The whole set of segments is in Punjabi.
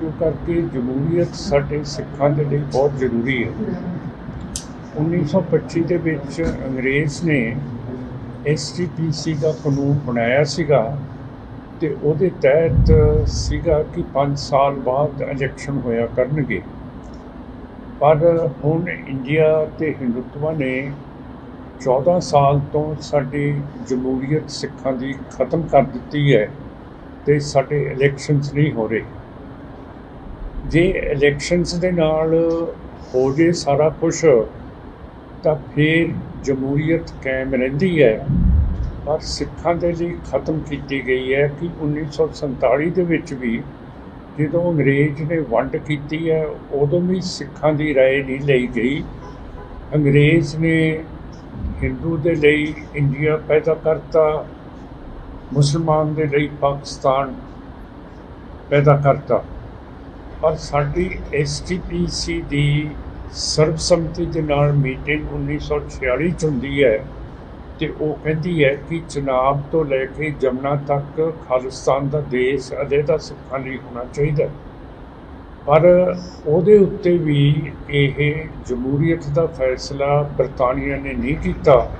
ਕਿਉਂ ਕਰਕੇ ਜਮਹੂਰੀਅਤ ਸਾਡੇ ਸਿੱਖਾਂ ਦੇ ਲਈ ਬਹੁਤ ਜ਼ਰੂਰੀ ਹੈ। 1925 ਦੇ ਵਿੱਚ ਅੰਗਰੇਜ਼ ਨੇ ਐਸਟੀਪੀਸੀ ਦਾ ਕਾਨੂੰਨ ਬਣਾਇਆ ਸੀਗਾ ਤੇ ਉਹਦੇ ਤਹਿਤ ਸੀਗਾ ਕਿ 5 ਸਾਲ ਬਾਅਦ ਇਲੈਕਸ਼ਨ ਹੋਇਆ ਕਰਨਗੇ। ਪਰ ਹੁਣ ਇੰਡੀਆ ਤੇ ਹਿੰਦੂਤਵਾ ਨੇ 14 ਸਾਲ ਤੋਂ ਸਾਡੀ ਜਮਹੂਰੀਅਤ ਸਿੱਖਾਂ ਦੀ ਖਤਮ ਕਰ ਦਿੱਤੀ ਹੈ ਤੇ ਸਾਡੇ ਇਲੈਕਸ਼ਨਸ ਨਹੀਂ ਹੋ ਰਹੇ। ਜੇ ਇਲੈਕਸ਼ਨਸ ਦੇ ਨਾਲ ਹੋ ਜੇ ਸਾਰਾ ਕੁਝ ਤਾਂ ਫਿਰ ਜਮਹੂਰੀਅਤ ਕਾਇਮ ਰਹਿੰਦੀ ਹੈ ਪਰ ਸਿੱਖਾਂ ਦੇ ਲਈ ਖਤਮ ਕੀਤੀ ਗਈ ਹੈ ਕਿ 1947 ਦੇ ਵਿੱਚ ਵੀ ਜਦੋਂ ਅੰਗਰੇਜ਼ ਨੇ ਵੰਡ ਕੀਤੀ ਹੈ ਉਦੋਂ ਵੀ ਸਿੱਖਾਂ ਦੀ رائے ਨਹੀਂ ਲਈ ਗਈ ਅੰਗਰੇਜ਼ ਨੇ ਹਿੰਦੂ ਦੇ ਲਈ ਇੰਡੀਆ ਪੈਦਾ ਕਰਤਾ ਮੁਸਲਮਾਨ ਦੇ ਲਈ ਪਾਕਿਸਤਾਨ ਪੈਦਾ ਕਰਤਾ ਪਰ ਸਾਡੀ ਐਸਟੀਪੀਸੀ ਦੀ ਸਰਬਸੰਮਤੀ ਦੇ ਨਾਲ ਮੀਟਿੰਗ 1946 ਚ ਹੁੰਦੀ ਹੈ ਤੇ ਉਹ ਕਹਿੰਦੀ ਹੈ ਕਿ ਚਨਾਬ ਤੋਂ ਲੈ ਕੇ ਜਮਨਾ ਤੱਕ ਖਾਲਿਸਤਾਨ ਦਾ ਦੇਸ਼ ਅਜੇ ਤਾਂ ਸਿੱਖਾਂ ਲਈ ਹੋਣਾ ਚਾਹੀਦਾ। ਪਰ ਉਹਦੇ ਉੱਤੇ ਵੀ ਇਹ ਜਮਹੂਰੀਅਤ ਦਾ ਫੈਸਲਾ ਬਰਤਾਨੀਆ ਨੇ ਨਹੀਂ ਕੀਤਾ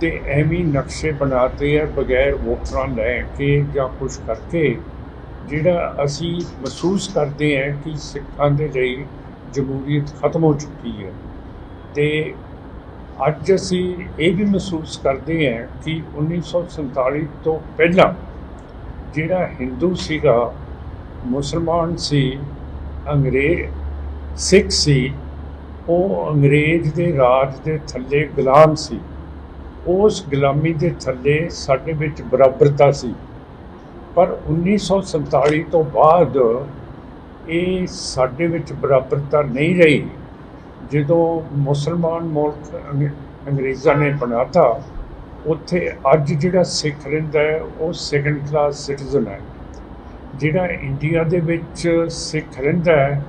ਤੇ ਐਵੇਂ ਹੀ ਨਕਸ਼ੇ ਬਣਾਤੇ ਹੈ ਬਗੈਰ ਵੋਟਰਾਂ ਲੈ ਕੇ ਜਾਂ ਕੁਝ ਕਰਕੇ ਜਿਹੜਾ ਅਸੀਂ ਮਹਿਸੂਸ ਕਰਦੇ ਹਾਂ ਕਿ ਸਿੱਖਾਂ ਦੇ ਲਈ ਜਮਹੂਰੀਅਤ ਖਤਮ ਹੋ ਚੁੱਕੀ ਹੈ। ਤੇ ਅੱਜ ਅਸੀਂ ਇਹ ਵੀ ਮਹਿਸੂਸ ਕਰਦੇ ਹਾਂ ਕਿ 1947 ਤੋਂ ਪਹਿਲਾਂ ਜਿਹੜਾ ਹਿੰਦੂ ਸੀਗਾ, ਮੁਸਲਮਾਨ ਸੀ, ਅੰਗਰੇਜ਼, ਸਿੱਖ ਸੀ, ਉਹ ਅੰਗਰੇਜ਼ ਦੇ ਰਾਜ ਦੇ ਥੱਲੇ ਗੁਲਾਮ ਸੀ। ਉਸ ਗੁਲਾਮੀ ਦੇ ਥੱਲੇ ਸਾਡੇ ਵਿੱਚ ਬਰਾਬਰਤਾ ਸੀ। ਪਰ 1947 ਤੋਂ ਬਾਅਦ ਇਹ ਸਾਡੇ ਵਿੱਚ ਬਰਾਬਰਤਾ ਨਹੀਂ ਰਹੀ। ਜਦੋਂ ਮੁਸਲਮਾਨ ਮੁਲਕ ਅੰਗ- ਅੰਗਰੇਜ਼ਾਂ ਨੇ ਬਣਾਤਾ, ਉੱਥੇ ਅੱਜ ਜਿਹੜਾ ਸਿੱਖ ਰਹਿੰਦਾ ਹੈ, ਉਹ ਸੈਕੰਡ ਕਲਾਸ ਸਿਟੀਜ਼ਨ ਹੈ। ਜਿਹੜਾ ਇੰਡੀਆ ਦੇ ਵਿੱਚ ਸਿੱਖ ਰਹਿੰਦਾ ਹੈ,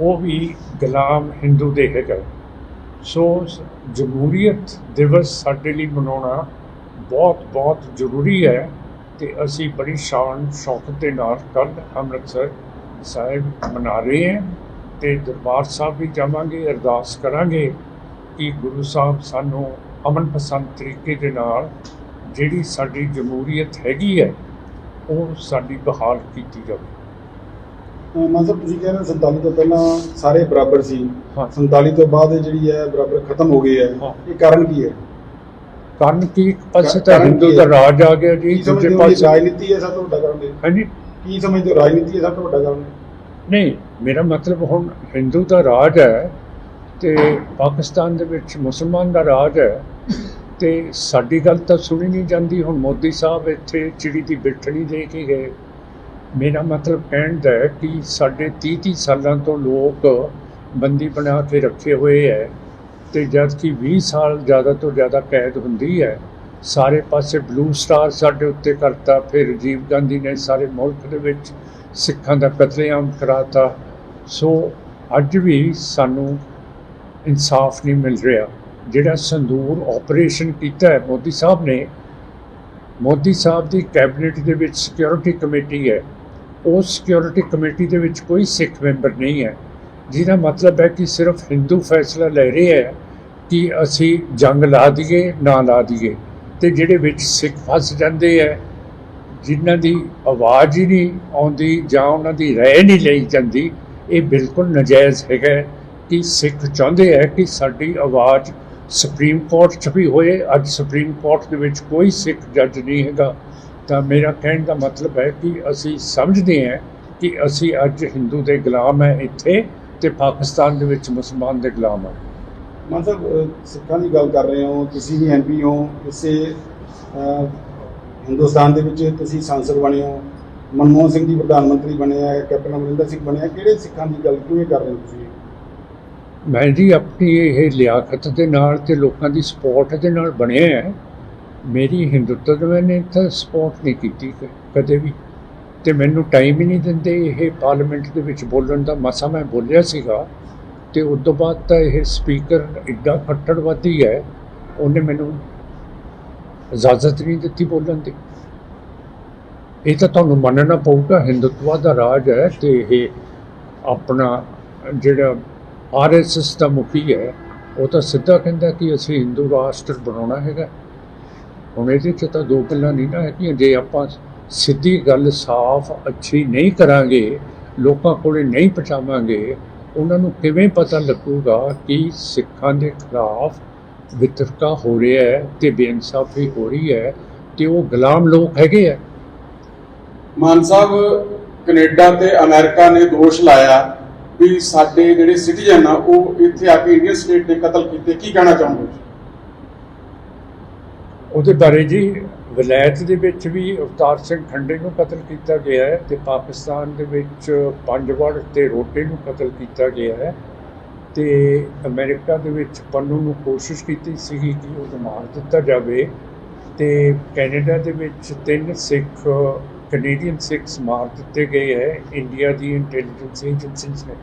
ਉਹ ਵੀ ਗੁਲਾਮ ਹਿੰਦੂ ਦੇ ਹੈਗਾ। ਸੋ ਜਮਹੂਰੀਅਤ ਦਿਵਸ ਸਾਡੇ ਲਈ ਮਨਾਉਣਾ ਬਹੁਤ ਬਹੁਤ ਜ਼ਰੂਰੀ ਹੈ। ਤੇ ਅਸੀਂ ਬੜੀ ਸ਼ਾਨ ਸ਼ੌਕਤ ਦੇ ਨਾਲ ਕੱਲ੍ਹ ਅੰਮ੍ਰਿਤਸਰ ਸਾਹਿਬ ਮਨਾ ਰਹੇ ਹਾਂ ਤੇ ਦਰਬਾਰ ਸਾਹਿਬ ਵੀ ਜਾਵਾਂਗੇ ਅਰਦਾਸ ਕਰਾਂਗੇ ਕਿ ਗੁਰੂ ਸਾਹਿਬ ਸਾਨੂੰ ਅਮਨ ਪਸੰਦ ਤਰੀਕੇ ਦੇ ਨਾਲ ਜਿਹੜੀ ਸਾਡੀ ਜਮਹੂਰੀਅਤ ਹੈਗੀ ਹੈ ਉਹ ਸਾਡੀ ਬਹਾਲ ਕੀਤੀ ਜਾਵੇ। ਮਤਲਬ ਤੁਸੀਂ ਕਹਿ ਰਹੇ ਹੋ 47 ਤੋਂ ਪਹਿਲਾਂ ਸਾਰੇ ਬਰਾਬਰ ਸੀ। ਹਾਂ। 47 ਤੋਂ ਬਾਅਦ ਜਿਹੜੀ ਹੈ ਬਰਾਬਰ ਖਤਮ ਹੋ ਗਈ ਹਾਂ। ਇਹ ਕਾਰਨ ਕੀ ਹੈ? ਕਾਰਨ ਕੀ ਪਾਸੇ ਤਾਂ ਹਿੰਦੂ ਦਾ ਹੈ? ਰਾਜ ਆ ਗਿਆ ਜੀ ਦੂਜੇ ਹੋ ਪਾਸੇ ਰਾਜਨੀਤੀ ਹੈ ਸਭ ਤੋਂ ਵੱਡਾ ਕਾਰਨ ਇਹ? ਹਾਂਜੀ। ਕੀ ਸਮਝਦੇ ਹੋ ਰਾਜਨੀਤੀ ਹੈ ਸਭ ਤੋਂ ਵੱਡਾ ਕਾਰਨ ਨਹੀਂ ਮੇਰਾ ਮਤਲਬ ਹੁਣ ਹਿੰਦੂ ਦਾ ਰਾਜ ਹੈ ਤੇ ਪਾਕਿਸਤਾਨ ਦੇ ਵਿੱਚ ਮੁਸਲਮਾਨ ਦਾ ਰਾਜ ਹੈ ਤੇ ਸਾਡੀ ਗੱਲ ਤਾਂ ਸੁਣੀ ਨਹੀਂ ਜਾਂਦੀ। ਹੁਣ ਮੋਦੀ ਸਾਹਿਬ ਇੱਥੇ ਚਿੜੀ ਦੀ ਬਿਠਣੀ ਦੇ ਕੇ ਗਏ। ਮੇਰਾ ਮਤਲਬ ਕਹਿਣ ਦਾ ਹੈ ਕਿ ਸਾਡੇ 30 30 ਸਾਲਾਂ ਤੋਂ ਲੋਕ ਬੰਦੀ ਬਣਾ ਕੇ ਰੱਖੇ ਹੋਏ ਹੈ। ਤੇ ਜਦ ਕਿ 20 ਸਾਲ ਜ਼ਿਆਦਾ ਤੋਂ ਜ਼ਿਆਦਾ ਕੈਦ ਹੁੰਦੀ ਹੈ, ਸਾਰੇ ਪਾਸੇ ਬਲੂ ਸਟਾਰ ਸਾਡੇ ਉੱਤੇ ਕਰਤਾ, ਫਿਰ ਰਾਜੀਵ ਗਾਂਧੀ ਨੇ ਸਾਰੇ ਮੁਲਕ ਦੇ ਵਿੱਚ ਸਿੱਖਾਂ ਦਾ ਕਤਲੇਆਮ ਕਰਾਤਾ। ਸੋ ਅੱਜ ਵੀ ਸਾਨੂੰ ਇਨਸਾਫ ਨਹੀਂ ਮਿਲ ਰਿਹਾ। ਜਿਹੜਾ ਸੰਦੂਰ ਆਪਰੇਸ਼ਨ ਕੀਤਾ ਹੈ, ਮੋਦੀ ਸਾਹਿਬ ਨੇ, ਮੋਦੀ ਸਾਹਿਬ ਦੀ ਕੈਬਨਿਟ ਦੇ ਵਿੱਚ ਸਿਕਿਉਰਿਟੀ ਕਮੇਟੀ ਹੈ। ਉਸ ਸਿਕਿਉਰਿਟੀ ਕਮੇਟੀ ਦੇ ਵਿੱਚ ਕੋਈ ਸਿੱਖ ਮੈਂਬਰ ਨਹੀਂ ਹੈ। ਜਿਹਦਾ ਮਤਲਬ ਹੈ ਕਿ ਸਿਰਫ ਹਿੰਦੂ ਫੈਸਲਾ ਲੈ ਰਹੇ ਹੈ। ਕਿ ਅਸੀਂ ਜੰਗ ਲਾ ਦਈਏ, ਨਾ ਲਾ ਦਈਏ। ਤੇ ਜਿਹੜੇ ਵਿੱਚ ਸਿੱਖ ਫਸ ਜਾਂਦੇ ਹੈ ਜਿਨ੍ਹਾਂ ਦੀ ਆਵਾਜ਼ ਹੀ ਨਹੀਂ ਆਉਂਦੀ ਜਾਂ ਉਹਨਾਂ ਦੀ ਰਹਿ ਨਹੀਂ ਲਈ ਜਾਂਦੀ, ਇਹ ਬਿਲਕੁਲ ਨਜਾਇਜ਼ ਹੈਗਾ ਕਿ ਸਿੱਖ ਚਾਹੁੰਦੇ ਹੈ ਕਿ ਸਾਡੀ ਆਵਾਜ਼ ਸੁਪਰੀਮ ਕੋਰਟ 'ਚ ਵੀ ਹੋਏ। ਅੱਜ ਸੁਪਰੀਮ ਕੋਰਟ ਦੇ ਵਿੱਚ ਕੋਈ ਸਿੱਖ ਜੱਜ ਨਹੀਂ ਹੈਗਾ। ਤਾਂ ਮੇਰਾ ਕਹਿਣ ਦਾ ਮਤਲਬ ਹੈ ਕਿ ਅਸੀਂ ਸਮਝਦੇ ਹਾਂ ਕਿ ਅਸੀਂ ਅੱਜ ਹਿੰਦੂ ਦੇ ਗੁਲਾਮ ਹੈ ਇੱਥੇ ਤੇ ਪਾਕਿਸਤਾਨ ਦੇ ਵਿੱਚ ਮੁਸਲਮਾਨ ਦੇ ਗੁਲਾਮ ਹੈ ਮਤਲਬ ਅਹ, ਸਿੱਖਾਂ ਦੀ ਗੱਲ ਕਰ ਰਹੇ ਹੋ ਤੁਸੀਂ ਵੀ ਐਮਪੀ ਹੋ ਇਸੇ ਹਿੰਦੁਸਤਾਨ ਦੇ ਵਿੱਚ ਤੁਸੀਂ ਸੰਸਦ ਬਣੇ ਹੋ ਮਨਮੋਹਨ ਸਿੰਘ ਜੀ ਪ੍ਰਧਾਨ ਮੰਤਰੀ ਬਣੇ ਆ ਕੈਪਟਨ ਅਮਰਿੰਦਰ ਸਿੰਘ ਬਣੇ ਆ ਕਿਹੜੇ ਸਿੱਖਾਂ ਦੀ ਗੱਲ ਕਿਵੇਂ ਕਰ ਰਹੇ ਹੋ ਤੁਸੀਂ? ਮੈਂ ਜੀ ਆਪਣੀ ਇਹ ਲਿਆਕਤ ਦੇ ਨਾਲ ਤੇ ਲੋਕਾਂ ਦੀ ਸਪੋਰਟ ਦੇ ਨਾਲ ਬਣਿਆ ਹੈ। ਮੇਰੀ ਹਿੰਦੁਤਵ ਨੇ ਤਾਂ ਸਪੋਰਟ ਨਹੀਂ ਕੀਤੀ ਕਦੇ ਵੀ। ਤੇ ਮੈਨੂੰ ਟਾਈਮ ਹੀ ਨਹੀਂ ਦਿੰਦੇ ਇਹ ਪਾਰਲੀਮੈਂਟ ਦੇ ਵਿੱਚ ਬੋਲਣ ਦਾ। ਮਸਾ ਮੈਂ ਬੋਲਿਆ ਸੀਗਾ ਤੇ ਉਸ ਤੋਂ ਬਾਅਦ ਤਾਂ ਇਹ ਸਪੀਕਰ ਇੱਡਾ ਖੱਟੜਵਾਦੀ ਹੈ, ਉਹਨੇ ਮੈਨੂੰ ਇਜਾਜ਼ਤ ਨਹੀਂ ਦਿੱਤੀ ਬੋਲਣ ਦੀ। ਇਹ ਤਾਂ ਤੁਹਾਨੂੰ ਮੰਨਣਾ ਪਊਗਾ, ਹਿੰਦੂਤਵਾ ਦਾ ਰਾਜ ਹੈ ਤੇ ਇਹ ਆਪਣਾ ਜਿਹੜਾ ਆਰਐਸਐਸ ਦਾ ਮੁਖੀ ਹੈ, ਉਹ ਤਾਂ ਸਿੱਧਾ ਕਹਿੰਦਾ ਕਿ ਅਸੀਂ ਹਿੰਦੂ ਰਾਸ਼ਟਰ ਬਣਾਉਣਾ ਹੈਗਾ। ਹੁਣ ਇਹਦੇ 'ਚ ਤਾਂ ਦੋ ਗੱਲਾਂ ਨਹੀਂ ਨਾ ਹੈਗੀਆਂ। ਜੇ ਆਪਾਂ ਸਿੱਧੀ ਗੱਲ ਸਾਫ਼ ਅੱਛੀ ਨਹੀਂ ਕਰਾਂਗੇ, ਲੋਕਾਂ ਕੋਲੇ ਨਹੀਂ ਪਹੁੰਚਾਵਾਂਗੇ ਉਹਨਾਂ ਨੂੰ ਕਿਵੇਂ ਪਤਾ ਲੱਗੂਗਾ ਕਿ ਸਿੱਖਾਂ ਦੇ ਖਿਲਾਫ ਵਿਤਰਕਾ ਹੋ ਰਿਹਾ ਹੈ ਤੇ ਬੇਇਨਸਾਫੀ ਹੋ ਰਹੀ ਹੈ ਤੇ ਉਹ ਗੁਲਾਮ ਲੋਕ ਹੈਗੇ ਆ? ਮਾਨ ਸਾਹਿਬ ਕੈਨੇਡਾ ਤੇ ਅਮਰੀਕਾ ਨੇ ਦੋਸ਼ ਲਾਇਆ ਵੀ ਸਾਡੇ ਜਿਹੜੇ ਸਿਟੀਜ਼ਨ ਆ ਉਹ ਇੱਥੇ ਆ ਕੇ ਇੰਡੀਅਨ ਸਟੇਟ ਦੇ ਕਤਲ ਕੀਤੇ। ਕੀ ਕਹਿਣਾ ਚਾਹੋਗੇ? ਉਹਦੇ ਬਾਰੇ ਜੀ ਵਿਲਾਇਤ ਦੇ ਵਿੱਚ ਵੀ ਅਵਤਾਰ ਸਿੰਘ ਖੰਡੇ ਨੂੰ ਕਤਲ ਕੀਤਾ ਗਿਆ ਹੈ ਤੇ ਪਾਕਿਸਤਾਨ ਦੇ ਵਿੱਚ ਪੰਜਵੜ ਤੇ ਰੋਟੇ ਨੂੰ ਕਤਲ ਕੀਤਾ ਗਿਆ ਹੈ ਤੇ ਅਮਰੀਕਾ ਦੇ ਵਿੱਚ ਪੰਨੂ ਨੂੰ ਕੋਸ਼ਿਸ਼ ਕੀਤੀ ਸੀਗੀ ਕਿ ਉਹਨੂੰ ਮਾਰ ਦਿੱਤਾ ਜਾਵੇ ਤੇ ਕੈਨੇਡਾ ਦੇ ਵਿੱਚ ਤਿੰਨ ਸਿੱਖ, ਕੈਨੇਡੀਅਨ ਸਿੱਖਸ ਮਾਰ ਦਿੱਤੇ ਗਏ ਹੈ, ਇੰਡੀਆ ਦੀ ਇੰਟੈਲੀਜੈਂਸ ਏਜੰਸੀਜ਼ ਨੇ।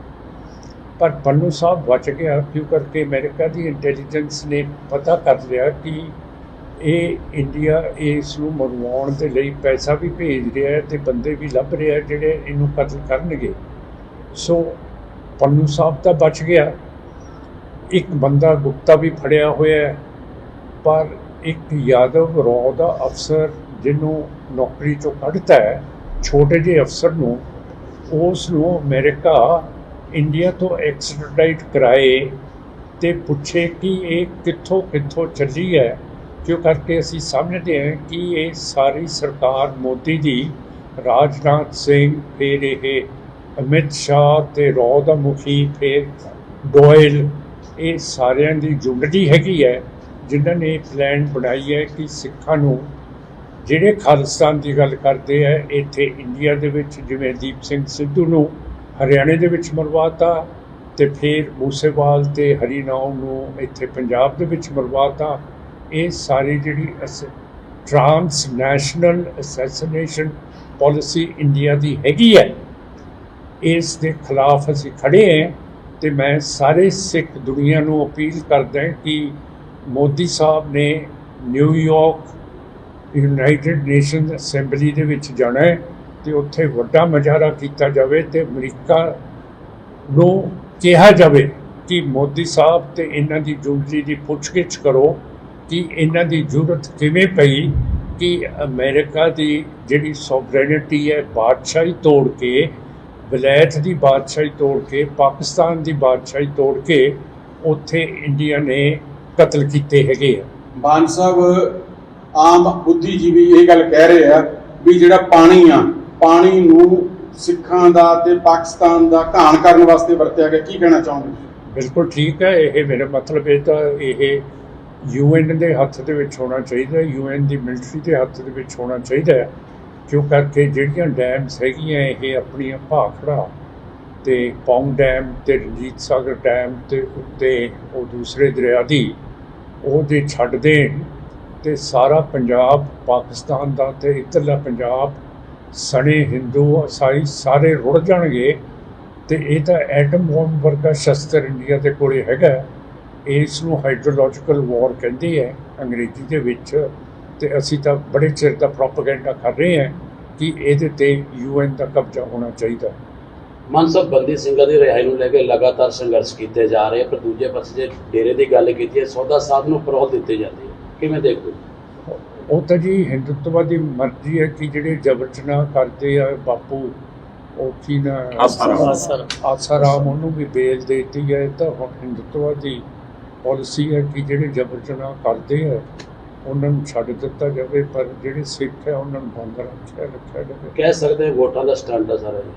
ਪਰ ਪੰਨੂ ਸਾਹਿਬ ਬਚ ਗਿਆ ਕਿਉਂ? ਕਰਕੇ ਅਮਰੀਕਾ ਦੀ ਇੰਟੈਲੀਜੈਂਸ ਨੇ ਪਤਾ ਕਰ ਲਿਆ ਕਿ ਇਹ ਇੰਡੀਆ ਇਸ ਨੂੰ ਮਰਵਾਉਣ ਦੇ ਲਈ ਪੈਸਾ ਵੀ ਭੇਜ ਰਿਹਾ ਹੈ ਤੇ ਬੰਦੇ ਵੀ ਲੱਭ ਰਿਹਾ ਹੈ ਜਿਹੜੇ ਇਹਨੂੰ ਕਤਲ ਕਰਨਗੇ। ਸੋ ਪੰਨੂ ਸਾਹਿਬ ਤਾਂ ਬਚ ਗਿਆ। ਇੱਕ ਬੰਦਾ ਗੁਪਤਾ ਵੀ ਫੜਿਆ ਹੋਇਆ ਹੈ, ਪਰ ਇੱਕ ਯਾਦਵ ਰੌ ਦਾ ਅਫਸਰ ਜਿਹਨੂੰ ਨੌਕਰੀ ਚੋਂ ਕੱਢਤਾ ਹੈ, ਛੋਟੇ ਜਿਹੇ ਅਫਸਰ ਨੂੰ, ਉਸ ਨੂੰ ਅਮਰੀਕਾ ਇੰਡੀਆ ਤੋਂ ਐਕਸਟ੍ਰੈਡਾਈਟ ਕਰਾਏ ਤੇ ਪੁੱਛੇ ਕਿ ਇਹ ਕਿੱਥੋਂ ਕਿੱਥੋਂ ਚੱਲੀ ਹੈ। ਕਿਉਂ ਕਰਕੇ ਅਸੀਂ ਸਮਝਦੇ ਹਾਂ ਕਿ ਇਹ ਸਾਰੀ ਸਰਕਾਰ ਮੋਦੀ ਦੀ, ਰਾਜਨਾਥ ਸਿੰਘ, ਫਿਰ ਇਹ ਅਮਿਤ ਸ਼ਾਹ ਤੇ ਰੌ ਦਾ ਮੁਖੀ, ਫਿਰ ਗੋਇਲ, ਇਹ ਸਾਰਿਆਂ ਦੀ ਜੁਗੜੀ ਹੈਗੀ ਹੈ, ਜਿਨ੍ਹਾਂ ਨੇ ਪਲਾਨ ਬਣਾਈ ਹੈ ਕਿ ਸਿੱਖਾਂ ਨੂੰ ਜਿਹੜੇ ਖਾਲਿਸਤਾਨ ਦੀ ਗੱਲ ਕਰਦੇ ਆ, ਇੱਥੇ ਇੰਡੀਆ ਦੇ ਵਿੱਚ ਜਿਵੇਂ ਦੀਪ ਸਿੰਘ ਸਿੱਧੂ ਨੂੰ ਹਰਿਆਣੇ ਦੇ ਵਿੱਚ ਮਰਵਾਤਾ ਤੇ ਫਿਰ ਮੂਸੇਵਾਲ ਤੇ ਹਰੀਨਾਮ ਨੂੰ ਇੱਥੇ ਪੰਜਾਬ ਦੇ ਵਿੱਚ ਮਰਵਾਤਾ ਇਹ ਸਾਰੀ ਜਿਹੜੀ transnational assassination policy India ਦੀ ਹੈਗੀ ਹੈ, ਇਸ ਦੇ ਖਿਲਾਫ ਅਸੀਂ ਖੜੇ ਹਾਂ ਤੇ ਮੈਂ ਸਾਰੇ ਸਿੱਖ ਦੁਨੀਆ ਨੂੰ ਅਪੀਲ ਕਰਦਾ ਕਿ ਮੋਦੀ ਸਾਹਿਬ ਨੇ ਨਿਊਯਾਰਕ ਯੂਨਾਈਟਿਡ ਨੇਸ਼ਨ ਅਸੈਂਬਲੀ ਦੇ ਵਿੱਚ ਜਾਣਾ ਹੈ ਤੇ ਉੱਥੇ ਵੱਡਾ ਮੁਜ਼ਾਹਰਾ ਕੀਤਾ ਜਾਵੇ ਤੇ ਅਮਰੀਕਾ ਨੂੰ ਕਿਹਾ ਜਾਵੇ ਕਿ ਮੋਦੀ ਸਾਹਿਬ ਤੇ ਇਹਨਾਂ ਦੀ ਜੁਗਲੀ ਦੀ ਪੁੱਛਗਿੱਛ ਕਰੋ ਕਿ ਇਹਨਾਂ ਦੀ ਜ਼ਰੂਰਤ ਕਿਵੇਂ ਪਈ ਕਿ ਅਮਰੀਕਾ ਦੀ ਜਿਹੜੀ ਸੋਵਰੇਨਿਟੀ ਹੈ ਬਾਦਸ਼ਾਹੀ ਤੋੜ ਕੇ ਵਿਲਾਇਤ ਦੀ ਬਾਦਸ਼ਾਹੀ ਤੋੜ ਕੇ ਪਾਕਿਸਤਾਨ ਦੀ ਬਾਦਸ਼ਾਹੀ ਤੋੜ ਕੇ ਉੱਥੇ ਇੰਡੀਆ ਨੇ ਕਤਲ ਕੀਤੇ ਹੈਗੇ ਆ। ਮਾਨ ਸਾਹਿਬ ਆਮ ਬੁੱਧੀਜੀਵੀ ਇਹ ਗੱਲ ਕਹਿ ਰਹੇ ਆ ਵੀ ਜਿਹੜਾ ਪਾਣੀ ਆ ਪਾਣੀ ਨੂੰ ਸਿੱਖਾਂ ਦਾ ਤੇ ਪਾਕਿਸਤਾਨ ਦਾ ਘਾਣ ਕਰਨ ਵਾਸਤੇ ਵਰਤਿਆ ਗਿਆ। ਕੀ ਕਹਿਣਾ ਚਾਹੋਗੇ ਬਿਲਕੁਲ ਠੀਕ ਹੈ ਇਹ ਮੇਰਾ ਮਤਲਬ ਇਹ ਤਾਂ ਇਹ ਯੂਐਨ ਦੇ ਹੱਥ ਦੇ ਵਿੱਚ ਹੋਣਾ ਚਾਹੀਦਾ ਹੈ, ਯੂਐਨ ਦੀ ਮਿਲਟਰੀ ਦੇ ਹੱਥ ਦੇ ਵਿੱਚ ਹੋਣਾ ਚਾਹੀਦਾ ਹੈ, ਕਿਉਂ ਕਰਕੇ ਜਿਹੜੀਆਂ ਡੈਮਸ ਹੈਗੀਆਂ ਇਹ ਆਪਣੀਆਂ ਭਾਖੜਾ ਤੇ ਪੌਂਗ ਡੈਮ ਤੇ ਰਣਜੀਤ ਸਾਗਰ ਡੈਮ ਤੇ ਉੱਤੇ ਉਹ ਦੂਸਰੇ ਦਰਿਆ ਦੀ ਉਹ ਜੇ ਛੱਡ ਦੇਣ ਤੇ ਸਾਰਾ ਪੰਜਾਬ, ਪਾਕਿਸਤਾਨ ਦਾ ਤੇ ਇੱਧਰਲਾ ਪੰਜਾਬ, ਸਣੇ ਹਿੰਦੂ ਈਸਾਈ ਸਾਰੇ ਰੁੜ ਜਾਣਗੇ ਤੇ ਇਹ ਤਾਂ ਐਟਮ ਬੰਬ ਵਰਗਾ ਸ਼ਸਤਰ ਇੰਡੀਆ ਦੇ ਕੋਲੇ ਹੈਗਾ ਇਸ ਨੂੰ ਹਾਈਡਰੋਲੋਜੀਕਲ ਵਾਰ ਕਹਿੰਦੇ ਹੈ ਅੰਗਰੇਜ਼ੀ ਦੇ ਵਿੱਚ ਤੇ ਅਸੀਂ ਤਾਂ ਬੜੇ ਚਿਰ ਦਾ ਪ੍ਰੋਪਗੈਂਡਾ ਕਰ ਰਹੇ ਹਾਂ ਕਿ ਇਹਦੇ ਤੇ ਯੂਐਨ ਦਾ ਕਬਜ਼ਾ ਹੋਣਾ ਚਾਹੀਦਾ ਮਾਨ ਸਾਹਿਬ ਬੰਦੀ ਸਿੰਘਾਂ ਦੀ ਰਿਹਾਈ ਨੂੰ ਲੈ ਕੇ ਲਗਾਤਾਰ ਸੰਘਰਸ਼ ਕੀਤੇ ਜਾ ਰਹੇ ਪਰ ਦੂਜੇ ਪਾਸੇ ਜੇ ਡੇਰੇ ਦੀ ਗੱਲ ਕੀਤੀ ਹੈ ਸੌਦਾ ਸਾਧ ਨੂੰ ਪਰੋਲ ਦਿੱਤੇ ਜਾਂਦੇ ਕਿਵੇਂ ਦੇਖਦੇ ਹੋ? ਉਹ ਤਾਂ ਜੀ ਹਿੰਦੁੱਤਵਾ ਦੀ ਮਰਜ਼ੀ ਹੈ ਕਿ ਜਿਹੜੇ ਜਬਰ ਜਨਾਹ ਕਰਦੇ ਆ ਬਾਪੂ ਉਹ ਕੀ ਨਾ ਆਸਾਰਾਮ। ਆਸਾਰਾਮ ਉਹਨੂੰ ਵੀ ਬੇਲ ਦੇ ਦਿੱਤੀ ਹੈ ਤਾਂ ਹੁਣ ਹਿੰਦੁੱਤਵਾ ਦੀ ਪਾਲਿਸੀ ਹੈ ਕਿ ਜਿਹੜੇ ਜਬਰ ਜਨਾਹ ਕਰਦੇ ਆ ਉਹਨਾਂ ਨੂੰ ਛੱਡ ਦਿੱਤਾ ਜਾਵੇ ਪਰ ਜਿਹੜੇ ਸਿੱਖ ਹੈ ਉਹਨਾਂ ਨੂੰ ਬੰਦ ਰੱਖਿਆ ਰੱਖਿਆ ਜਾਵੇ। ਕਹਿ ਸਕਦੇ ਹਾਂ ਵੋਟਾਂ ਦਾ ਸਟੰਟ ਆ ਸਾਰਾ ਇਹ।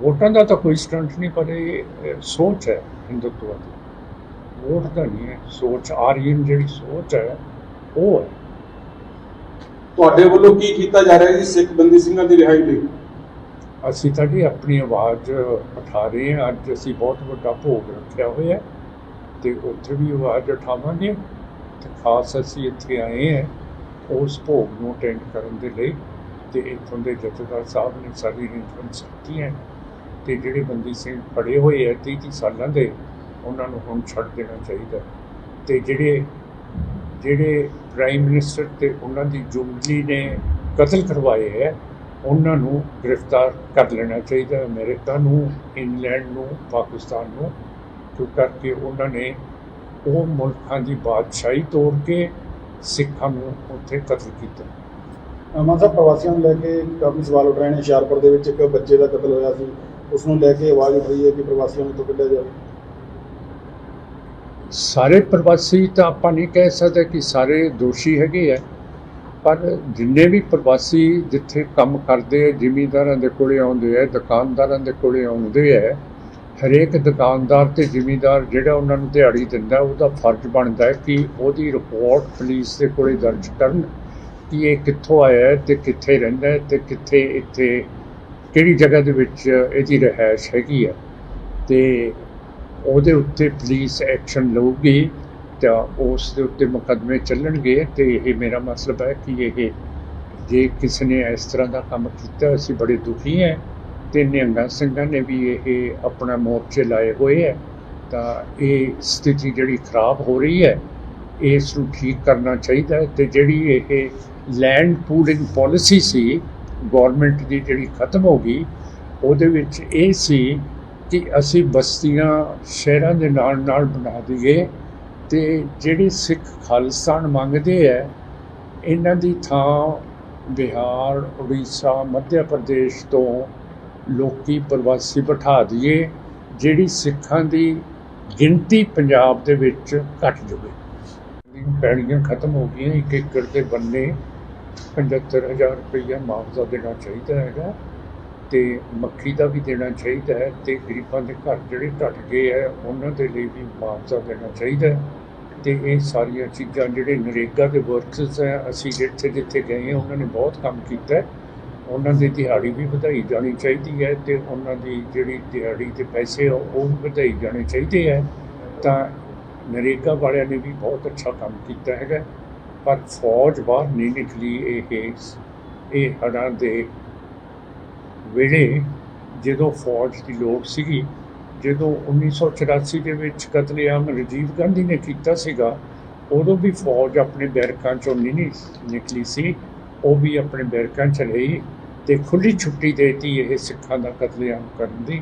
ਵੋਟਾਂ ਦਾ ਤਾਂ ਕੋਈ ਸਟੰਟ ਨਹੀਂ ਪਰ ਇਹ ਇਹ ਸੋਚ ਹੈ ਹਿੰਦੁੱਤਵਾ ਦੀ। ਵੋਟ ਦਾ ਨਹੀਂ ਹੈ ਸੋਚ ਆਰੀਅਨ ਜਿਹੜੀ ਸੋਚ ਹੈ ਉਹ ਹੈ। ਤੁਹਾਡੇ ਵੱਲੋਂ ਕੀ ਕੀਤਾ ਜਾ ਰਿਹਾ ਜੀ ਸਿੱਖ ਬੰਦੀ ਸਿੰਘਾਂ ਦੀ ਰਿਹਾਈ ਲਈ? ਅਸੀਂ ਤਾਂ ਜੀ ਆਪਣੀ ਆਵਾਜ਼ ਉਠਾ ਰਹੇ ਹਾਂ ਅੱਜ ਅਸੀਂ ਬਹੁਤ ਵੱਡਾ ਭੋਗ ਰੱਖਿਆ ਹੋਇਆ ਹੈ। ਤੇ ਉੱਥੇ ਵੀ ਆਵਾਜ਼ ਉਠਾਵਾਂਗੇ ਤੇ ਖਾਸ ਅਸੀਂ ਇੱਥੇ ਆਏ ਹਾਂ ਉਸ ਭੋਗ ਨੂੰ ਅਟੈਂਡ ਕਰਨ ਦੇ ਲਈ ਤੇ ਇੱਥੋਂ ਦੇ ਜਥੇਦਾਰ ਸਾਹਿਬ ਨੇ ਸਾਰੀ ਅਰੇਂਜਮੈਂਟਸ ਕੀਤੀਆਂ ਤੇ ਜਿਹੜੇ ਬੰਦੀ ਸਿੰਘ ਫੜੇ ਹੋਏ ਆ 30 30 ਸਾਲਾਂ ਦੇ, ਉਹਨਾਂ ਨੂੰ ਹੁਣ ਛੱਡ ਦੇਣਾ ਚਾਹੀਦਾ ਤੇ ਜਿਹੜੇ ਜਿਹੜੇ ਪ੍ਰਾਈਮ ਮਿਨਿਸਟਰ ਤੇ ਉਹਨਾਂ ਦੀ ਜੁਗਲੀ ਨੇ ਕਤਲ ਕਰਵਾਏ ਹੈ, ਉਹਨਾਂ ਨੂੰ ਗ੍ਰਿਫਤਾਰ ਕਰ ਲੈਣਾ ਚਾਹੀਦਾ ਹੈ। ਅਮਰੀਕਾ ਨੂੰ, ਇੰਗਲੈਂਡ ਨੂੰ, ਪਾਕਿਸਤਾਨ ਨੂੰ ਕਿਉਂ ਕਰਕੇ ਉਹਨਾਂ ਨੇ ਉਹ ਮੁਲਕਾਂ ਦੀ ਬਾਦਸ਼ਾਹੀ ਤੋੜ ਕੇ ਸਿੱਖਾਂ ਨੂੰ ਉੱਥੇ ਕਤਲ ਕੀਤਾ। ਮਾਨ ਸਾਹਿਬ ਪ੍ਰਵਾਸੀਆਂ ਨੂੰ ਲੈ ਕੇ ਕਾਫੀ ਸਵਾਲ ਉੱਠ ਰਹੇ ਨੇ। ਹੁਸ਼ਿਆਰਪੁਰ ਦੇ ਵਿੱਚ ਇੱਕ ਬੱਚੇ ਦਾ ਕਤਲ ਹੋਇਆ ਸੀ। ਉਸ ਨੂੰ ਲੈ ਕੇ ਆਵਾਜ਼ ਉੱਠ ਰਹੀ ਹੈ ਕਿ ਪ੍ਰਵਾਸੀਆਂ ਨੂੰ ਇੱਥੋਂ ਕੱਢਿਆ ਜਾਵੇ। ਸਾਰੇ ਪ੍ਰਵਾਸੀ ਤਾਂ ਆਪਾਂ ਨਹੀਂ ਕਹਿ ਸਕਦੇ ਕਿ ਸਾਰੇ ਦੋਸ਼ੀ ਹੈਗੇ ਆ ਪਰ ਜਿੰਨੇ ਵੀ ਪ੍ਰਵਾਸੀ ਜਿੱਥੇ ਕੰਮ ਕਰਦੇ ਆ ਜ਼ਿਮੀਂਦਾਰਾਂ ਦੇ ਕੋਲੇ ਆਉਂਦੇ ਆ ਦੁਕਾਨਦਾਰਾਂ ਦੇ ਕੋਲੇ ਆਉਂਦੇ ਆ ਹਰੇਕ ਦੁਕਾਨਦਾਰ ਤੇ ਜ਼ਿਮੀਂਦਾਰ ਜਿਹੜਾ ਉਹਨਾਂ ਨੂੰ ਦਿਹਾੜੀ ਦਿੰਦਾ, ਉਹਦਾ ਫਰਜ਼ ਬਣਦਾ ਹੈ ਕਿ ਉਹਦੀ ਰਿਪੋਰਟ ਪੁਲਿਸ ਦੇ ਕੋਲੇ ਦਰਜ ਕਰਨ ਕਿ ਇਹ ਕਿੱਥੋਂ ਆਇਆ ਹੈ ਤੇ ਕਿੱਥੇ ਰਹਿੰਦਾ ਹੈ ਤੇ ਕਿੱਥੇ ਇੱਥੇ ਕਿਹੜੀ ਜਗ੍ਹਾ ਦੇ ਵਿੱਚ ਇਹਦੀ ਰਿਹਾਇਸ਼ ਹੈਗੀ ਹੈ। ਤੇ ਉਹਦੇ ਉੱਤੇ ਪੁਲਿਸ ਐਕਸ਼ਨ ਲਊਗੀ ਤਾਂ ਉਸ ਦੇ ਉੱਤੇ ਮੁਕੱਦਮੇ ਚੱਲਣਗੇ ਤੇ ਇਹ ਮੇਰਾ ਮਤਲਬ ਹੈ ਕਿ ਇਹ ਜੇ ਕਿਸੇ ਨੇ ਇਸ ਤਰ੍ਹਾਂ ਦਾ ਕੰਮ ਕੀਤਾ, ਅਸੀਂ ਬੜੇ ਦੁਖੀ ਹਾਂ। ਤੇ ਨਿਹੰਗਾਂ ਸਿੰਘਾਂ ਨੇ ਵੀ ਇਹ ਆਪਣਾ ਮੋਰਚੇ ਲਾਏ ਹੋਏ ਹੈ। ਤਾਂ ਇਹ ਸਥਿਤੀ ਜਿਹੜੀ ਖਰਾਬ ਹੋ ਰਹੀ ਹੈ, ਇਸ ਨੂੰ ਠੀਕ ਕਰਨਾ ਚਾਹੀਦਾ ਹੈ ਤੇ ਜਿਹੜੀ ਇਹ ਲੈਂਡ ਪੂਲਿੰਗ ਪਾਲਿਸੀ ਸੀ ਗਵਰਨਮੈਂਟ ਦੀ ਜਿਹੜੀ ਖਤਮ ਹੋ ਗਈ, ਉਹਦੇ ਵਿੱਚ ਇਹ ਸੀ ਕਿ ਅਸੀਂ ਬਸਤੀਆਂ ਸ਼ਹਿਰਾਂ ਦੇ ਨਾਲ ਨਾਲ ਬਣਾ ਦਈਏ ਤੇ ਜਿਹੜੇ ਸਿੱਖ ਖਾਲਿਸਤਾਨ ਮੰਗਦੇ ਹੈ, ਇਹਨਾਂ ਦੀ ਥਾਂ ਬਿਹਾਰ, ਉੜੀਸਾ, ਮੱਧ ਪ੍ਰਦੇਸ਼ ਤੋਂ ਲੋਕੀ ਪ੍ਰਵਾਸੀ ਬਿਠਾ ਦਈਏ, ਜਿਹੜੀ ਸਿੱਖਾਂ ਦੀ ਗਿਣਤੀ ਪੰਜਾਬ ਦੇ ਵਿੱਚ ਘਟ ਜਾਵੇ। ਪੈੜੀਆਂ ਖਤਮ ਹੋ ਗਈਆਂ, ਇੱਕ ਏਕੜ ਦੇ ਬੰਨੇ 75000 ਰੁਪਈਆ ਮੁਆਵਜ਼ਾ ਦੇਣਾ ਚਾਹੀਦਾ ਹੈਗਾ ਤੇ ਮੱਖੀ ਦਾ ਵੀ ਦੇਣਾ ਚਾਹੀਦਾ ਹੈ ਤੇ ਗਰੀਬਾਂ ਦੇ ਘਰ ਜਿਹੜੇ ਢੱਟ ਗਏ ਹੈ, ਉਹਨਾਂ ਦੇ ਲਈ ਵੀ ਮੁਆਵਜ਼ਾ ਦੇਣਾ ਚਾਹੀਦਾ ਹੈ ਤੇ ਇਹ ਸਾਰੀਆਂ ਚੀਜ਼ਾਂ ਜਿਹੜੇ ਨਰੇਗਾ ਦੇ ਵਰਕਰਸ ਹੈ, ਅਸੀਂ ਜਿੱਥੇ ਜਿੱਥੇ ਗਏ ਹਾਂ, ਉਹਨਾਂ ਨੇ ਬਹੁਤ ਕੰਮ ਕੀਤਾ ਹੈ। ਉਹਨਾਂ ਦੀ ਦਿਹਾੜੀ ਵੀ ਵਧਾਈ ਜਾਣੀ ਚਾਹੀਦੀ ਹੈ ਤੇ ਉਹਨਾਂ ਦੀ ਜਿਹੜੀ ਦਿਹਾੜੀ ਤੇ ਪੈਸੇ ਆ, ਉਹ ਵੀ ਵਧਾਈ ਜਾਣੇ ਚਾਹੀਦੇ ਹੈ ਤਾਂ ਨਰੇਗਾ ਵਾਲਿਆਂ ਨੇ ਵੀ ਬਹੁਤ ਅੱਛਾ ਕੰਮ ਕੀਤਾ ਹੈਗਾ, ਪਰ ਫੌਜ ਬਾਹਰ ਨਹੀਂ ਨਿਕਲੀ ਇਹ ਇਹ ਹੜ੍ਹਾਂ ਦੇ ਵੇਲੇ ਜਦੋਂ ਫੌਜ ਦੀ ਲੋੜ ਸੀਗੀ, ਜਦੋਂ 1984 ਦੇ ਵਿੱਚ ਕਤਲੇਆਮ ਰਾਜੀਵ ਗਾਂਧੀ ਨੇ ਕੀਤਾ ਸੀਗਾ, ਉਦੋਂ ਵੀ ਫੌਜ ਆਪਣੇ ਬੈਰਕਾਂ ਚੋਂ ਨਹੀਂ ਨਿਕਲੀ ਸੀ। ਉਹ ਵੀ ਆਪਣੇ ਬੈਰਕਾਂ ਚ ਰਹੀ ਅਤੇ ਖੁੱਲ੍ਹੀ ਛੁੱਟੀ ਦੇਤੀ ਇਹ ਸਿੱਖਾਂ ਦਾ ਕਤਲੇਆਮ ਕਰਨ ਦੀ।